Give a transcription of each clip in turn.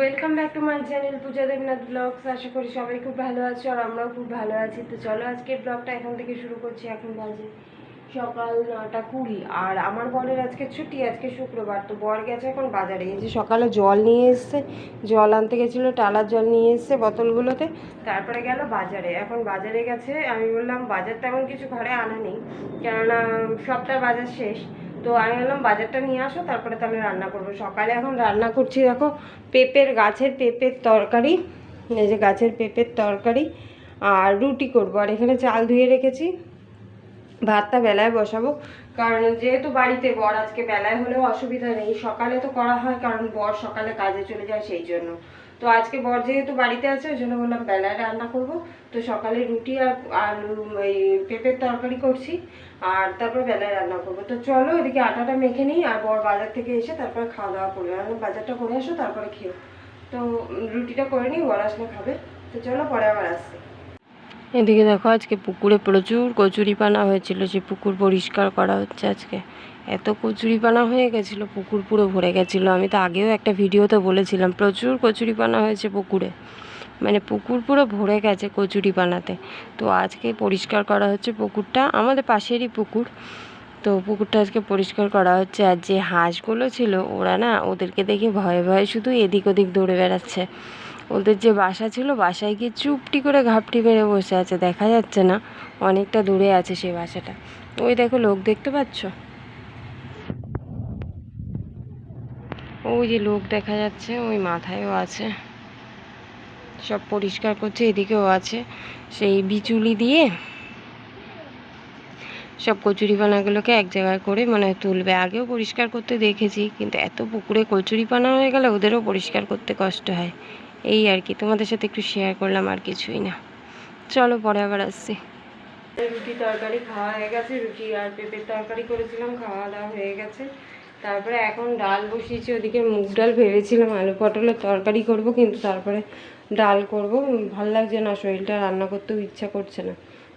Welcome back to my channel Puja Debnath vlogs আশা করি সবাই খুব ভালো আছো আর আমরাও খুব ভালো আছি। তো চলো আজকের ব্লগটা এখন থেকে শুরু করছি। এখন বাজে সকাল নটা কুড়ি। আর আমার বরের আজকে ছুটি, আজকে শুক্রবার। তো বর গেছে এখন বাজারে। এই যে সকালে জল নিয়ে এসছে, জল আনতে গেছিল, টালার জল নিয়ে এসছে বোতলগুলোতে। তারপরে গেল বাজারে। এখন বাজারে গেছে। আমি বললাম, বাজার তেমন কিছু ঘরে আনা নেই। কেননা সপ্তাহ বাজার শেষ। তো আমি বললাম, বাজারটা নিয়ে আসো, তারপরে তাহলে রান্না করব। সকালে এখন রান্না করছি, দেখো, পেঁপের গাছের পেঁপের তরকারি, এই যে গাছের পেঁপের তরকারি, আর রুটি করব। আর এখানে চাল ধুয়ে রেখেছি, ভাতটা বেলায় বসাবো, কারণ যেহেতু বাড়িতে বর, আজকে বেলায় হলেও অসুবিধা নেই। সকালে তো করা হয়, কারণ বর সকালে কাজে চলে যায় সেই জন্য। তো আজকে বর যেহেতু বাড়িতে আছে, ওই জন্য বললাম বেলায় রান্না করব। তো সকালে রুটি আর আলু, এই পেঁপের তরকারি করছি, আর তারপর বেলায় রান্না করব। তো চলো এদিকে আটাটা মেখে নিই, আর বর বাজার থেকে এসে তারপর খাওয়া দাওয়া করবে। বাজারটা করে আসো, তারপরে খেয়ে। তো রুটিটা করে নিই, বর আসলে খাবে। তো চলো পরে আবার আসছি। এদিকে দেখো, আজকে পুকুরে প্রচুর কচুরিপানা হয়েছিল, যে পুকুর পরিষ্কার করা হচ্ছে আজকে। এত কচুরিপানা হয়ে গেছিল, পুকুর পুরো ভরে গেছিল। আমি তো আগেও একটা ভিডিওতে বলেছিলাম, প্রচুর কচুরিপানা হয়েছে পুকুরে। মানে পুকুর পুরো ভরে গেছে কচুরিপানাতে। তো আজকে পরিষ্কার করা হচ্ছে পুকুরটা, আমাদের পাশেরই পুকুর। তো পুকুরটা আজকে পরিষ্কার করা হচ্ছে। আর যে হাঁসগুলো ছিল, ওরা না, ওদেরকে দেখে ভয়ে ভয়ে শুধু এদিক ওদিক দৌড়ে বেড়াচ্ছে। ওদের যে বাসা ছিল, বাসায় গিয়ে চুপটি করে ঘাপটি মেরে বসে আছে, দেখা যাচ্ছে না। অনেকটা দূরে আছে সেই বাসাটা। ওই দেখো, লোক দেখতে পাচ্ছ? ওই যে লোক দেখা যাচ্ছে, ওই মাথায়ও আছে। সব পরিষ্কার করছে, এদিকেও আছে। সেই বিচুলি দিয়ে সব কচুরিপানাগুলোকে এক জায়গায় করে মানে তুলবে। আগেও পরিষ্কার করতে দেখেছি, কিন্তু এত পুকুরে কচুরিপানা হয়ে গেলে ওদেরও পরিষ্কার করতে কষ্ট হয়। এই আর কি, তোমাদের সাথে একটু শেয়ার করলাম আর কিছুই না। চলো পরে আবার আসছি। রুটি তরকারি খাওয়া হয়ে গেছে, রুটি আর পেঁপের তরকারি করেছিলাম, খাওয়া দাওয়া হয়ে গেছে। তারপরে এখন ডাল বসিয়েছি, ওদিকে মুগ ডাল ভেবেছিলাম আলু পটলের তরকারি করব, কিন্তু তারপরে ডাল করব। ভালো লাগছে না, শরীরটা রান্না করতেও ইচ্ছা করছে না।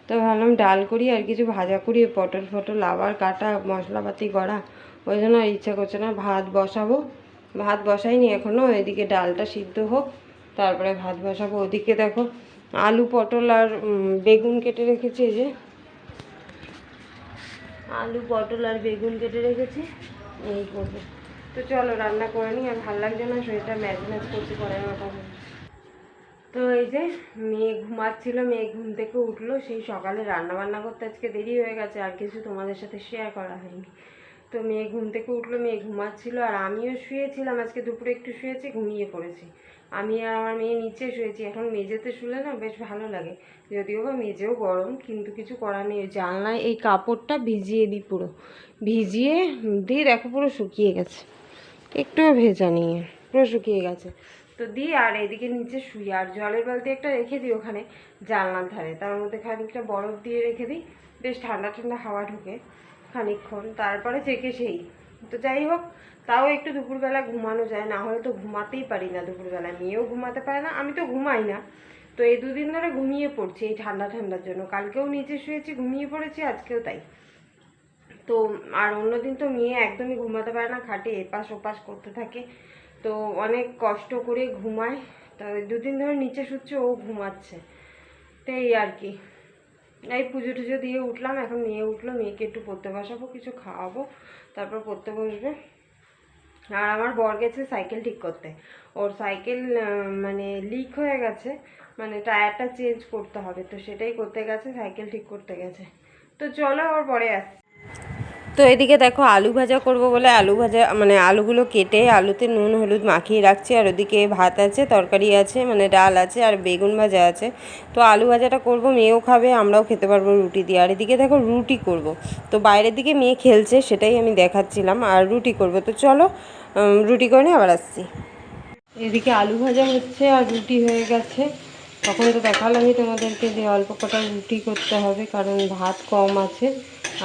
তো ভাবলাম ডাল করি আর কিছু ভাজা করি, পটল ফটল, আবার কাটা মশলাপাতি করা ওই জন্য ইচ্ছা করছে না। ভাত বসাবো, ভাত বসাইনি এখনও এদিকে ডালটা সিদ্ধ হোক। তারপরে ভাত বসাবো। ওদিকে দেখো আলু, পটল আর বেগুন কেটে রেখেছি যে। আলু, পটল আর বেগুন কেটে রেখেছি। এই করব। তো চলো, রান্না করে নিই। আর ভালো লাগছে না, শরীরটা ম্যাচ ম্যাচ করছে পরে মতো তো এই যে, মেয়ে ঘুমাচ্ছিল, মেয়ে ঘুম থেকে উঠল। সেই সকালে রান্না বান্না করতে আজকে দেরি হয়ে গেছে। আর কিছু তোমাদের সাথে শেয়ার করা হয়নি। তো মেয়ে ঘুম থেকে উঠল, মেয়ে ঘুমাচ্ছিল আর আমিও শুয়েছিলাম, আজকে দুপুরে একটু শুয়েছি, ঘুমিয়ে পড়েছি। আমি আর আমার মেয়ে নিচে শুয়েছি, এখন মেঝেতে শুলে না বেশ ভালো লাগে। যদিও বা মেঝেও গরম, কিন্তু কিছু করার নেই জানলায় এই কাপড়টা ভিজিয়ে দিই পুরো। ভিজিয়ে দিয়ে দেখো পুরো শুকিয়ে গেছে। একটুও ভেজা নিয়ে পুরো শুকিয়ে গেছে। তো দিয়ে আর এদিকে নিচে শুই, আর জলের বালতি একটা রেখে দিই ওখানে জানলার ধারে। তার মধ্যে খানিকটা বরফ দিয়ে রেখে দিই, বেশ ঠান্ডা ঠান্ডা হাওয়া ঢুকে। খানিকক্ষণ, তারপরে চেকে সেই। তো যাই হোক, তাও একটু দুপুরবেলা ঘুমানো যায়, না হলে তো ঘুমাতেই পারি না দুপুরবেলা মেয়েও ঘুমাতে পারে না, আমি তো ঘুমাই না। তো এই দুদিন ধরে ঘুমিয়ে পড়ছি এই ঠান্ডা ঠান্ডার জন্য। কালকেও নিচে শুয়েছি, ঘুমিয়ে পড়েছি, আজকেও তাই। তো আর অন্যদিন তো মেয়ে একদমই ঘুমাতে পারে না, খাটে এপাশ ওপাশ করতে থাকে। তো অনেক কষ্ট করে ঘুমায়। তো দুদিন ধরে নিচে শুচ্ছে, ও ঘুমাচ্ছে। তো এই আর কি। এই পুজো টুজো দিয়ে উঠলাম, এখন মেয়ে উঠল, মেয়েকে একটু পড়তে বসাবো, কিছু খাওয়াবো, তারপর পড়তে বসবে। আর আমার বর গেছে সাইকেল ঠিক করতে। ওর সাইকেল মানে লিক হয়ে গেছে মানে টায়ারটা চেঞ্জ করতে হবে, তো সেটাই করতে গেছে, সাইকেল ঠিক করতে গেছে। তো চলো ওর পরে আসছি। তো এদিকে দেখো আলু ভাজা করব বলে আলু ভাজা মানে আলুগুলো কেটে আলুতে নুন, হলুদ মাখিয়ে রাখছি। আর ওদিকে ভাত আছে, তরকারি আছে মানে ডাল আছে আর বেগুন ভাজা আছে। তো আলু ভাজাটা করব, মেয়েও খাবে, আমরাও খেতে পারব রুটি দিয়ে। আর এদিকে দেখো রুটি করব। তো বাইরের দিকে মেয়ে খেলছে, সেটাই আমি দেখাচ্ছিলাম। আর রুটি করব। তো চলো রুটি করে আবার আসছি। এদিকে আলু ভাজা হচ্ছে আর রুটি হয়ে গেছে। তখন তো দেখালামই তোমাদেরকে যে অল্প কটা রুটি করতে হবে, কারণ ভাত কম আছে।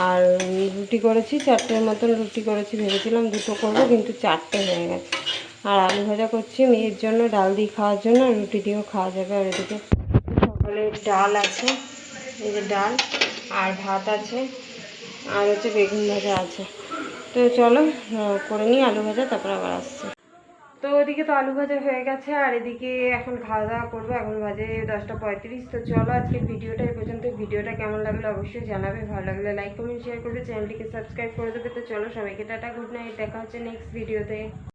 আর রুটি করেছি, চারটের মতন রুটি করেছি, ভেবেছিলাম দুটো করব, কিন্তু চারটে হয়ে গেছে। আর আলু ভাজা করছি মেয়ের জন্য, ডাল দিয়ে খাওয়ার জন্য রুটি দিয়েও খাওয়া যাবে। আর এদিকে সকালে ডাল আছে, এই যে ডাল, আর ভাত আছে, আর হচ্ছে বেগুন ভাজা আছে। তো চলো করে নিই আলু ভাজা, তারপর আবার আসছি। তো ওদিকে তো আলু ভাজা হয়ে গেছে, আর এদিকে এখন খাওয়া দাওয়া করব। এখন বাজে দশটা পঁয়ত্রিশ, তো চলো আজকে ভিডিওটা এই পর্যন্ত। ভিডিওটা কেমন লাগল অবশ্যই জানাবে, ভালো লাগলে লাইক কমেন্ট শেয়ার করবে। চ্যানেলটিকে সাবস্ক্রাইব করে দেবে। তো চলো সবাইকে টাটা গুড নাইট দেখা হচ্ছে নেক্সট ভিডিওতে